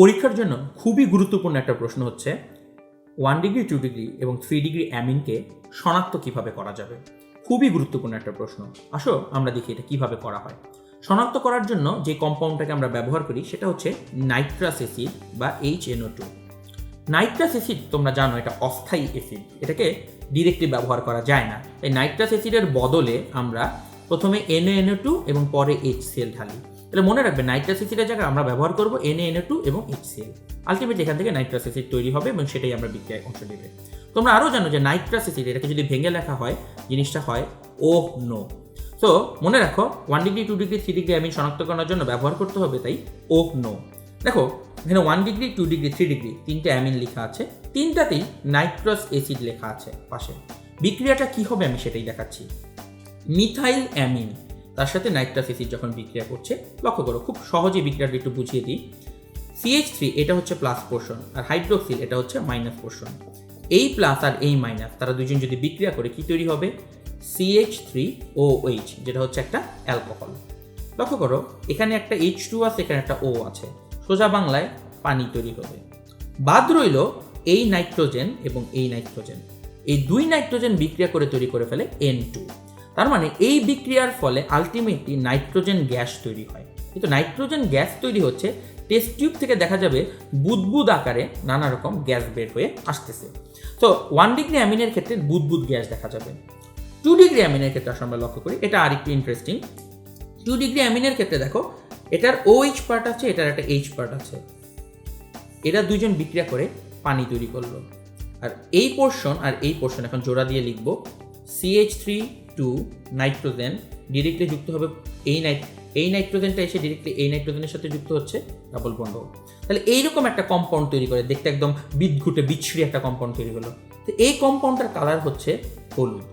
পরীক্ষার জন্য খুবই গুরুত্বপূর্ণ একটা প্রশ্ন হচ্ছে ওয়ান ডিগ্রি টু ডিগ্রি এবং থ্রি ডিগ্রি অ্যামিনকে শনাক্ত কীভাবে করা যাবে? খুবই গুরুত্বপূর্ণ একটা প্রশ্ন। আসো, আমরা দেখি এটা কীভাবে করা হয়। শনাক্ত করার জন্য যে কম্পাউন্ডটাকে আমরা ব্যবহার করি, সেটা হচ্ছে নাইট্রাস অ্যাসিড বা H NO two nitrous acid তোমরা জানো, এটা অস্থায়ী অ্যাসিড এটাকে ডিরেক্টলি ব্যবহার করা যায় না। তাই নাইট্রাস অ্যাসিডের বদলে আমরা প্রথমে এনএ এনও টু এবং পরে এইচ সেল ঢালি। তাহলে মনে রাখবে নাইট্রাস অ্যাসিডের জায়গায় আমরা ব্যবহার করব এনএ এনও টু এবং এইচ সিএল আলটিমেটলি এখান থেকে নাইট্রাস অ্যাসিড তৈরি হবে এবং সেটাই আমরা বিক্রিয়ায় অংশ নেবে। তোমরা আরও জানো যে নাইট্রাস অ্যাসিড এটাকে যদি ভেঙে লেখা হয়, জিনিসটা হয় ও নো সো মনে রাখো one degree two degree three degree amine শনাক্ত করার জন্য ব্যবহার করতে হবে, তাই ও নো দেখো, এখানে one degree two degree three degree তিনটে অ্যামিন লেখা আছে, তিনটাতেই নাইট্রাস অ্যাসিড লেখা আছে পাশে। বিক্রিয়াটা কি হবে আমি সেটাই দেখাচ্ছি। Methyl amine. তার সাথে নাইট্রাস যখন বিক্রিয়া করছে, লক্ষ্য করো, খুব সহজে বিক্রিয়াটা একটু বুঝিয়ে দিই। সিএইচ থ্রি এটা হচ্ছে প্লাস পোর্শন আর হাইড্রোক্সিল এটা হচ্ছে মাইনাস পোর্শন এই প্লাস আর এই মাইনাস তারা দুজন যদি বিক্রিয়া করে, কি তৈরি হবে? সিএইচ থ্রি ও এইচ যেটা হচ্ছে একটা অ্যালকোহল লক্ষ্য করো, এখানে একটা এইচ টু আছে, এখানে একটা ও আছে। সোজা বাংলায় পানি তৈরি হবে। বাদ রইল এই নাইট্রোজেন এবং এই নাইট্রোজেন এই দুই নাইট্রোজেন বিক্রিয়া করে তৈরি করে ফেলে এন টু তার মানে এই বিক্রিয়ার ফলে আলটিমেটলি নাইট্রোজেন গ্যাস তৈরি হয়। কিন্তু নাইট্রোজেন গ্যাস তৈরি হচ্ছে টেস্ট টিউব থেকে দেখা যাবে বুদবুদ আকারে নানা রকম গ্যাস বের হয়ে আসতেছে। তো ওয়ান ডিগ্রি অ্যামিনের ক্ষেত্রে বুদবুদ গ্যাস দেখা যাবে। টু ডিগ্রি অ্যামিনের ক্ষেত্রে আসলে আমরা লক্ষ্য করি, এটা আরেকটু ইন্টারেস্টিং টু ডিগ্রি অ্যামিনের ক্ষেত্রে দেখো, এটার ও এইচ পার্ট আছে, এটার একটা এইচ পার্ট আছে। এরা দুইজন বিক্রিয়া করে পানি তৈরি করল। আর এই পোর্শন আর এই পোর্শন এখন জোড়া দিয়ে লিখব। CH three to nitrogen directly যুক্ত হবে এই নাইট এই নাইট্রোজেনটা এসে ডিরেক্টলি এই নাইট্রোজেনের সাথে যুক্ত হচ্ছে ডাবল বন্ড তাহলে এইরকম একটা কম্পাউন্ড তৈরি করে, দেখতে একদম বিদঘুটে, বিচ্ছিরি একটা কম্পাউন্ড তৈরি হলো। তো এই কম্পাউন্ডটার কালার হচ্ছে হলুদ।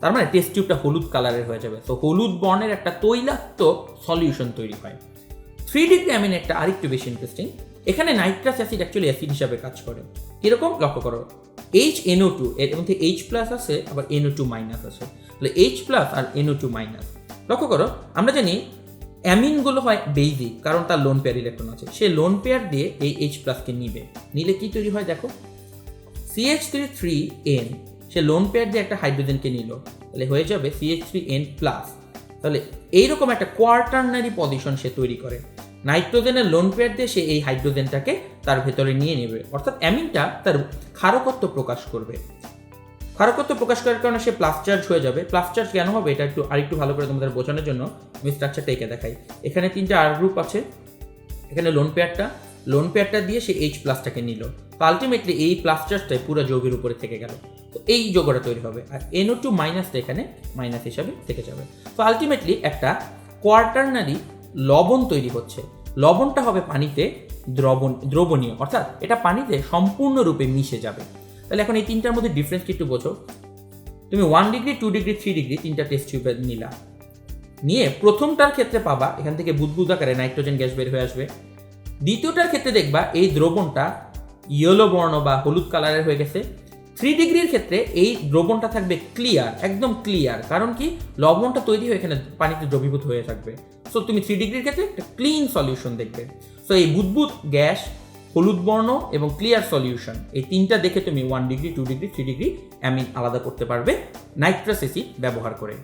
তার মানে টেস্ট টিউবটা হলুদ কালারের হয়ে যাবে। তো হলুদ বর্ণের একটা তৈলাক্ত সলিউশন তৈরি হয়। থ্রি ডিগ্রি অ্যামিন একটা আরেকটু বেশি ইন্টারেস্টিং এখানে নাইট্রাস অ্যাসিড অ্যাকচুয়ালি অ্যাসিড হিসাবে কাজ করে। কীরকম? লক্ষ্য করো। এইচ এনও টু এর মধ্যে এইচ প্লাস আছে, আবার এনও টু মাইনাস আছে। তাহলে এইচ প্লাস আর এনও টু মাইনাস লক্ষ্য করো, আমরা জানি অ্যামিনগুলো হয় বেইজিক কারণ তার লোন পেয়ার ইলেকট্রন আছে। সে লোন পেয়ার দিয়ে এই এইচ প্লাসকে নিবে। নিলে কি তৈরি হয় দেখো? সিএইচ থ্রি থ্রি এন সে লোন পেয়ার দিয়ে একটা হাইড্রোজেনকে নিল। তাহলে হয়ে যাবে সিএইচ থ্রি এন প্লাস তাহলে এইরকম একটা কোয়ার্টারনারি পজিশন সে তৈরি করে। নাইট্রোজেনের লোন পেয়ার দিয়ে সে এই হাইড্রোজেনটাকে তার ভেতরে নিয়ে নেবে। অর্থাৎ অ্যামিনটা তার ক্ষারকত্ব প্রকাশ করবে। ক্ষারকত্ব প্রকাশ করার কারণে সে প্লাস চার্জ হয়ে যাবে। প্লাস চার্জ কেন হবে? এটা একটু আরেকটু ভালো করে তোমাদের বোঝানোর জন্য আমি স্ট্রাকচারটা এঁকে দেখাই। এখানে তিনটা আর গ্রুপ আছে। এখানে লোন পেয়ারটা লোন পেয়ারটা দিয়ে সে এইচ প্লাসটাকে নিল। তো আলটিমেটলি এই প্লাস চার্জটাই পুরো যৌগের উপরে থেকে গেল। তো এই যোগটা তৈরি হবে। আর এনও টু মাইনাসটা এখানে মাইনাস হিসাবে থেকে যাবে। তো আলটিমেটলি একটা কোয়ার্টারনারি লবণ তৈরি হচ্ছে লবণটা হবে পানিতে দ্রবণ দ্রবণীয়, অর্থাৎ এটা পানিতে সম্পূর্ণরূপে মিশে যাবে। তাহলে এখন এই তিনটার মধ্যে ডিফারেন্স কি একটু বোঝো। তুমি one degree two degree three degree তিনটা টেস্ট টিউবে নিলা। নিয়ে প্রথমটার ক্ষেত্রে পাবা, এখান থেকে বুদবুদ আকারে নাইট্রোজেন গ্যাস বের হয়ে আসবে। দ্বিতীয়টার ক্ষেত্রে দেখবা এই দ্রবণটা ইয়েলো বর্ণ বা হলুদ কালারের হয়ে গেছে। থ্রি ডিগ্রির ক্ষেত্রে এই দ্রবণটা থাকবে ক্লিয়ার একদম ক্লিয়ার কারণ কি? লবণটা তৈরি হয়ে এখানে পানিতে দ্রবীভূত হয়ে থাকবে। সো তুমি থ্রি ডিগ্রির ক্ষেত্রে একটা ক্লিন সলিউশন দেখবে। সো এই বুদবুদ, গ্যাস, হলুদ বর্ণ এবং ক্লিয়ার সলিউশন এই তিনটা দেখে তুমি one degree two degree three degree amine আলাদা করতে পারবে নাইট্রাস এসি ব্যবহার করে।